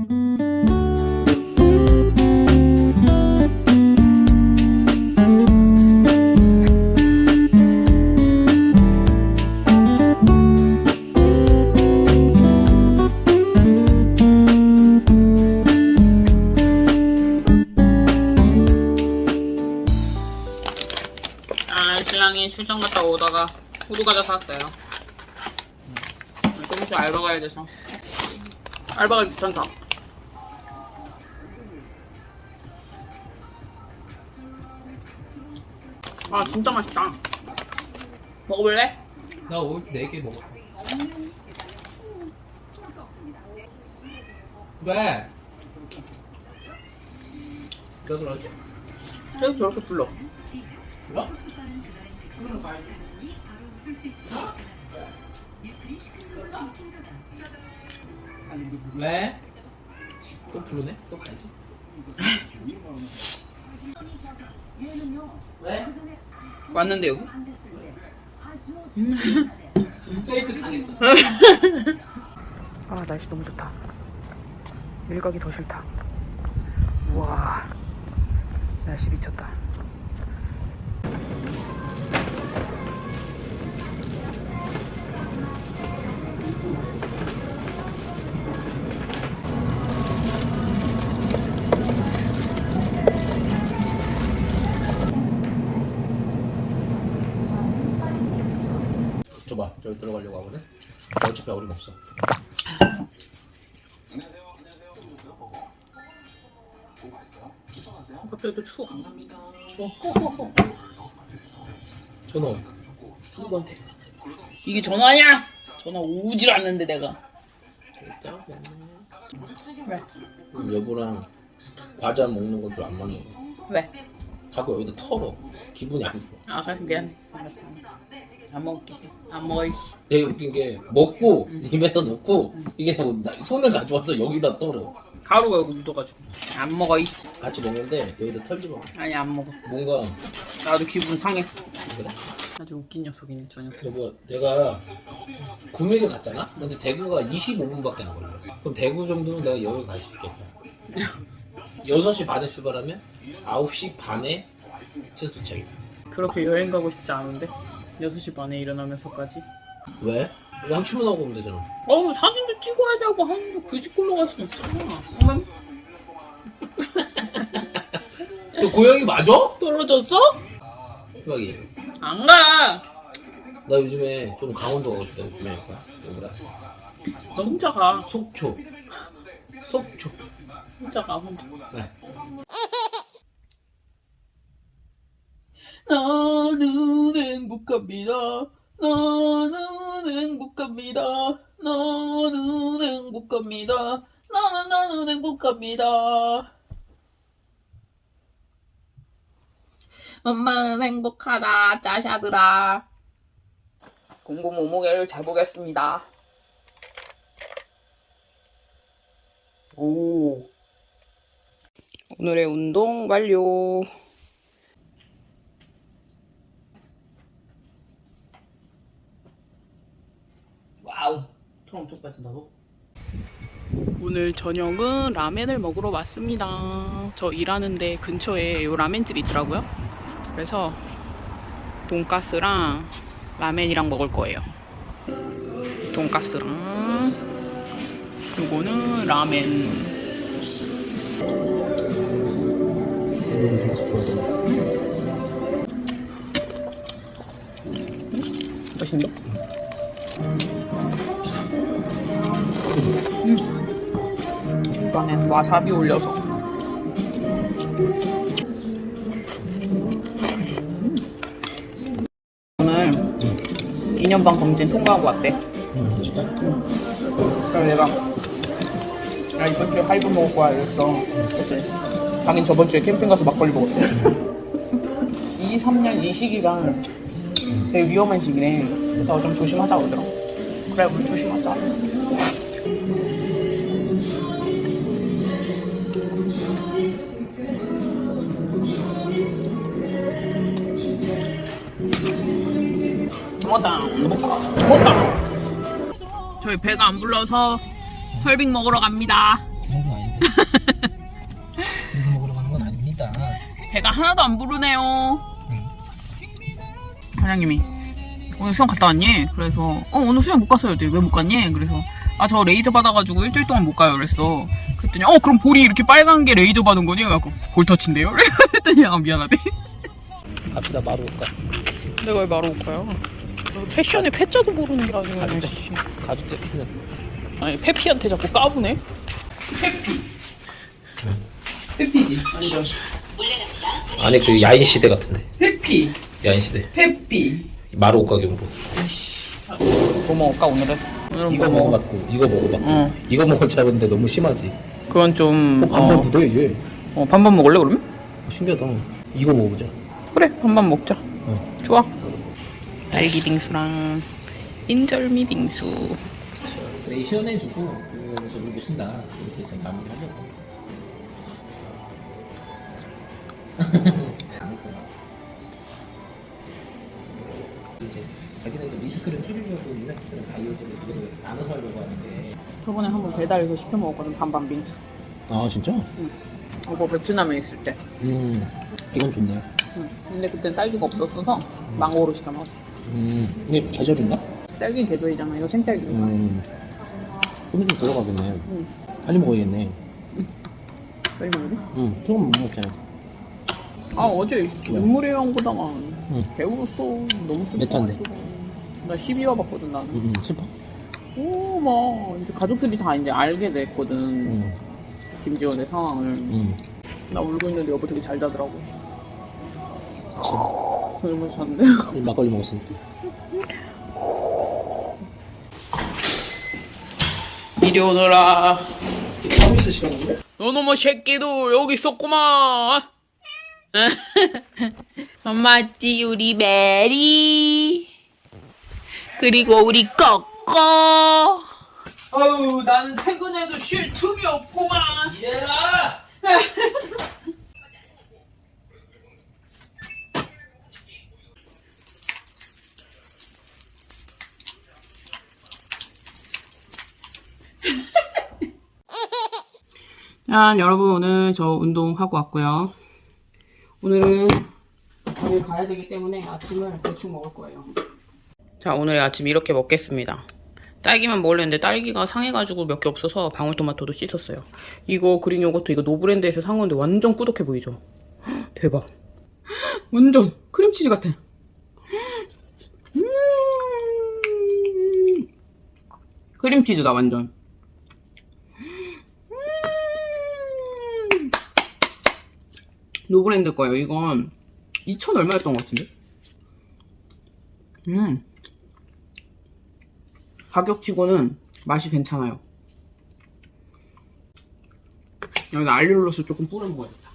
아, 신랑이 출장 갔다 오다가 호두 과자 사왔어요. 좀 있어 알바 가야 돼서. 알바 가기 귀찮다. 아, 진짜 맛있다. 먹어볼래? 나 오늘 4개 먹었어. 왜? 너 그러지? 계속 저렇게 불러. 불러? 왜? 또 부르네? 또 가야지. 왜? 왔는데, 여기? 페이크 당했어. 아, 날씨 너무 좋다. 일각이 더 싫다. 우와. 날씨 미쳤다. 줘봐, 저기 들어가려고 하거든. 어차피 어림 없어. 갑자기 또 추워. 전화. 누구한테? 이게 전화야? 전화 오질 않는데 내가. 왜? 그럼 여보랑 과자 먹는 건좀안 맞는 거. 왜? 자꾸 여기다 털어. 기분이 안 좋아. 아, 그래 미안. 알았어. 안 먹을게. 안 먹어 이씨. 되게 웃긴 게 먹고 입에다 넣고 이게 뭐 나- 손을 가져와서 여기다 털어. 가루가 여기 묻어가지고. 안 먹어 이씨. 같이 먹는데 여기다 털지 마. 아니 안 먹어. 뭔가 나도 기분 상했어. 그래. 아주 웃긴 녀석이네 저 녀석. 여보 내가 구미를 갔잖아. 근데 대구가 25분밖에 안 걸려. 그럼 대구 정도는 내가 여기 갈수 있겠다. 6시 반에 출발하면 9시 반에 최소 도착이다. 그렇게 여행 가고 싶지 않은데 6시 반에 일어나면서까지 왜? 한 출근하고 오면 되잖아. 어우 사진도 찍어야 되고 하는데 그 집 굴러 갈 수는 없잖아 어머 너 고양이 맞아? 떨어졌어? 대박이. 안가 나 요즘에 좀 강원도 가고 싶다 요즘에 여보라. 너 혼자 가 속초. 속초. 혼자 가 혼자 네. 나는 행복합니다. 나는 행복합니다. 나는 행복합니다. 나는 나는 행복합니다. 엄마는 행복하다 짜샤들아. 공부 몸무게를 재보겠습니다. 오. 오늘의 운동 완료 와우. 통 엄청 빠진다고? 오늘 저녁은 라멘을 먹으러 왔습니다. 저 일하는데 근처에 요 라멘집이 있더라고요. 그래서 돈가스랑 라멘이랑 먹을 거예요. 돈가스랑 요거는 라멘. 맛있는데? 이번엔 와사비 올려서. 오늘 2년 반 검진 통과하고 왔대. 응, 진짜? 그래서 내가 나 이번 주에 하이브 먹을 거야 이랬어. 그랬더니 자긴 저번 주에 캠핑 가서 막걸리 먹었대. 2, 3년 이 시기가 제일 위험한 시기래 그래서 좀 조심하자 그러더라 그래 우리 조심하자 먹었다 먹었다 저희 배가 안 불러서 설빙 먹으러 갑니다 정도는 아닌데. 그래서 먹으려고 하는 건 아닙니다. 배가 하나도 안 부르네요. 응. 사장님이 오늘 수영 갔다 왔니? 그래서 어 오늘 수영 못 갔어요. 왜 못 갔니? 그래서 아 저 레이저 받아가지고 일주일 동안 못 가요. 그랬어. 그랬더니 어 그럼 볼이 이렇게 빨간 게 레이저 받은 거니? 그래갖고 볼 터치인데요? 그랬더니 아 미안하대. 갑시다 마루 올까? 내가 왜못 가요? 패션에 패자도 모르는 게 그냥 씨. 가죽 재킷은 아니 페피한테 자꾸 까부네. 페피. 페피지. 아니죠. 안에 그 야인 시대 같은데. 페피. 야인 시대. 페피. 마루 옷가게로. 아이씨. 뭐 먹을까 오늘은? 오늘은 이거 뭐 먹어? 먹어봤고 이거 먹어봤고 어. 이거 먹을 줄 알았는데 너무 심하지. 그건 좀 반반 어, 묻어 이게. 어, 반반 먹을래 그러면? 신기하다. 이거 먹어보자. 그래 반반 먹자. 어. 좋아. 딸기 빙수랑 인절미 빙수. 그래 시원해주고 그래서 물고 쓴다 이렇게 좀 마무리하려고. 이제 자기네도 리스크를 줄이려고 유네스는 바이오젤을 두 개를 나눠서 하려고 하는데. 저번에 한번 배달해서 시켜 먹었거든 반반 빙수. 아 진짜? 이거 베트남에 있을 때. 음 이건 좋네. 응. 근데 그땐 딸기가 없었어서 망고로 시켜 먹었어. 음 이게 계절인가? 딸기는 대조이잖아. 이거 생딸기. 음. 좀좀 들어가겠네. 응. 빨리 먹어야겠네. 빨리 먹어. 응. 조금 못 먹잖아. 아 어제 씨, 눈물의 여왕 보다가 응. 개울었어. 너무 슬퍼. 몇 잔데? 나 12화 봤거든 나는. 응, 응, 슬퍼. 오 막 이제 가족들이 다 이제 알게 됐거든. 응, 김지원의 상황을. 응. 나 울고 있는데 여보 되게 잘 자더라고. 잤는데. 막걸리 먹었으니까. 이리 오너라. 서비스 시간인데? 너놈의 새끼도 여기 있었구만. 엄마지 우리 메리. 그리고 우리 꺼꺼. 어우 나는 퇴근해도 쉴 틈이 없구만. 얘들 아! 자, 여러분 오늘 저 운동하고 왔고요. 오늘은 어딜 가야 되기 때문에 아침을 대충 먹을 거예요. 자, 오늘의 아침 이렇게 먹겠습니다. 딸기만 먹으려 했는데 딸기가 상해가지고 몇 개 없어서 방울토마토도 씻었어요. 이거 그린 요거트 이거 노브랜드에서 산 건데 완전 꾸덕해 보이죠? 헉, 대박. 완전 크림치즈 같아. 음. 크림치즈다 완전. 노브랜드 거예요. 이건 2천 얼마였던 것 같은데? 음. 가격치고는 맛이 괜찮아요. 여기다 알룰로스 조금 뿌려 먹어야겠다.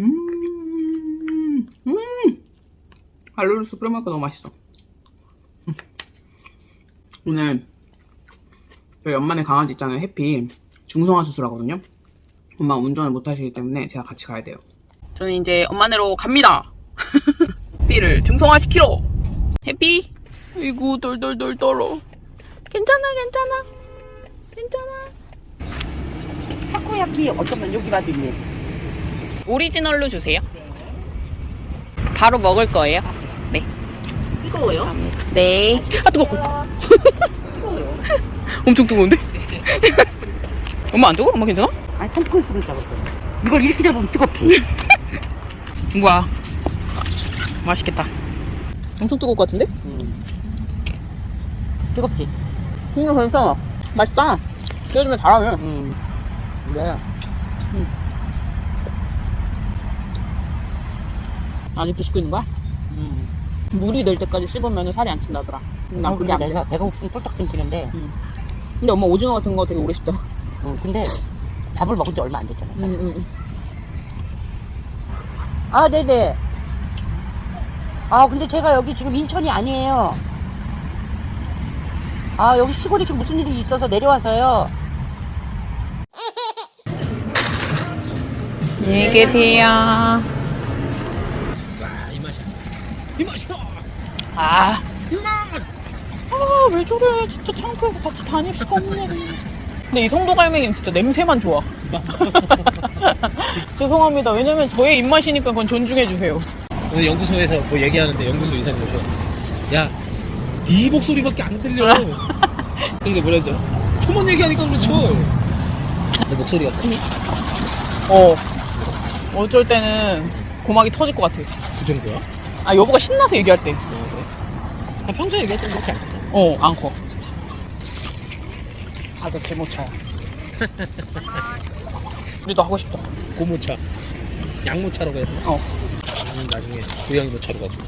음, 음. 알룰로스 뿌려 먹으니까 너무 맛있어. 음. 오늘 저희 엄마네 강아지 있잖아요. 해피 중성화 수술하거든요. 엄마 운전을 못 하시기 때문에 제가 같이 가야 돼요. 저는 이제 엄마네로 갑니다. 해피를 중성화시키러. 해피? 아이고 덜덜덜 떨어. 괜찮아 괜찮아. 괜찮아. 타코야키 어쩌면 여기 봐도 있네. 오리지널로 주세요. 바로 먹을 거예요. 네. 뜨거워요? 네. 아 뜨거. 엄청 뜨거운데? 엄마 안 뜨거? 엄마 괜찮아? 아니 손코에 손을 잡았어. 이걸 이렇게 잡으면 뜨겁지. 우와. 맛있겠다. 엄청 뜨거울 것 같은데? 뜨겁지. 진짜 괜찮아. 맛있다. 끓여주면 잘하네. 음. 네. 아직도 씻고 있는 거야? 음. 물이 될 때까지 씹으면 살이 안 찐다더라. 난 어, 그게 근데 안 돼. 내가 배가 고프면 쫄딱 끊기는데. 근데 엄마 오징어 같은 거 되게 오래 씹자. 음, 근데 밥을 먹은 지 얼마 안 됐잖아. 응, 응, 응. 아, 네네. 아, 근데 제가 여기 지금 인천이 아니에요. 아, 여기 시골에 지금 무슨 일이 있어서 내려와서요. 안녕히 계세요. 와, 이 맛이야. 이 맛이야! 아. 아, 왜 저래. 진짜 창피해서 같이 다닐 수가 없네. 근데 이 송도갈매기는 진짜 냄새만 좋아. 죄송합니다. 왜냐면 저의 입맛이니까 그건 존중해 주세요. 오늘 연구소에서 뭐 얘기하는데 연구소 이사님께서 야, 네 목소리밖에 안 들려. 근데 뭐라 했죠? 초만 얘기하니까 그렇죠. 내 목소리가 크니? 어. 어쩔 때는 고막이 터질 것 같아. 그 정도야? 아, 여보가 신나서 얘기할 때. 아, 평소에 얘기할 때 그렇게 안 했어. 어, 안 커. 다들 개모차야. 우리도 하고 싶다. 고모차. 양모차라고 해야 되나? 어. 나는 나중에 고양이 모차로 가지고.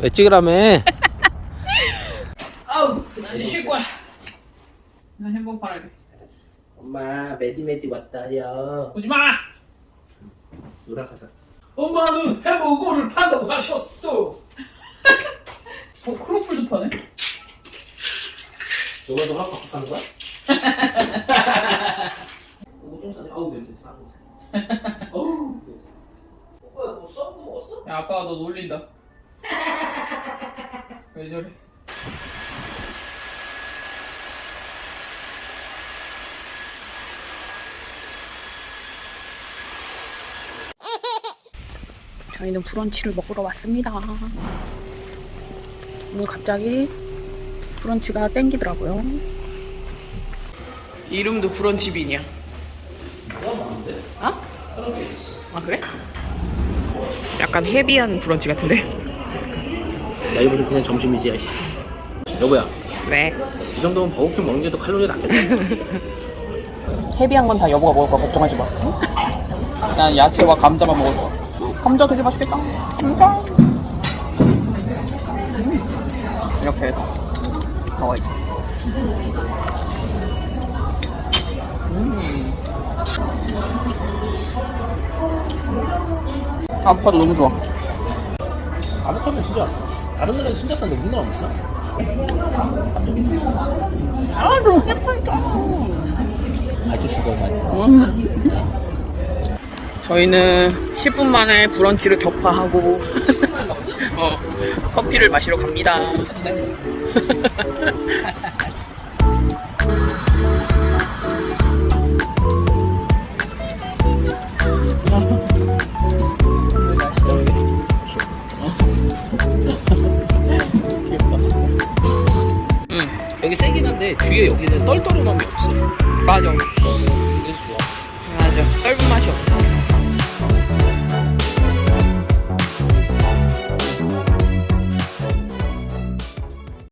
왜 찍으라며? 아우, 나 이제 쉴 거야. 팔아야 돼. 엄마 메디메디 왔다요. 오지 마! 누락하사. 엄마는 해보고를 판다고 하셨어. 어, 크로플도 파네? 너가도 하고 하는 거야? 오줌 싸네. 아우 냄새 싸고. 어우. 오빠 뭐 썩은 거 먹었어? 야, 아빠가 너 놀린다. 왜 저래? 저희는 브런치를 먹으러 왔습니다. 오늘 갑자기 브런치가 땡기더라고요. 이름도 브런치빈이야. 어? 아 그래? 약간 헤비한 브런치 같은데? 나 이거 그냥 점심이지 야 씨. 여보야. 왜? 이 정도면 버거킹 먹는 게 더 칼로리가 낫겠다. 헤비한 건 다 여보가 먹을 거야 걱정하지 마. 난 야채와 감자만 먹을 거야. 감자 되게 맛있겠다. 감자. 음. 이렇게 해서 먹어야지. 음. 아보카도 너무 좋아. 아보카도는 진짜 다른 나라에서 진짜 싼데 우리나라 못 사. 아, 좀 예쁘다. 아저씨가 많이. 저희는 10분 만에 브런치를 격파하고 어, 커피를 마시러 갑니다. 응 여기 세긴 한데 뒤에 여기는 떨떠름함이 없어. 맞아 그래서 좋아. 맞아 없어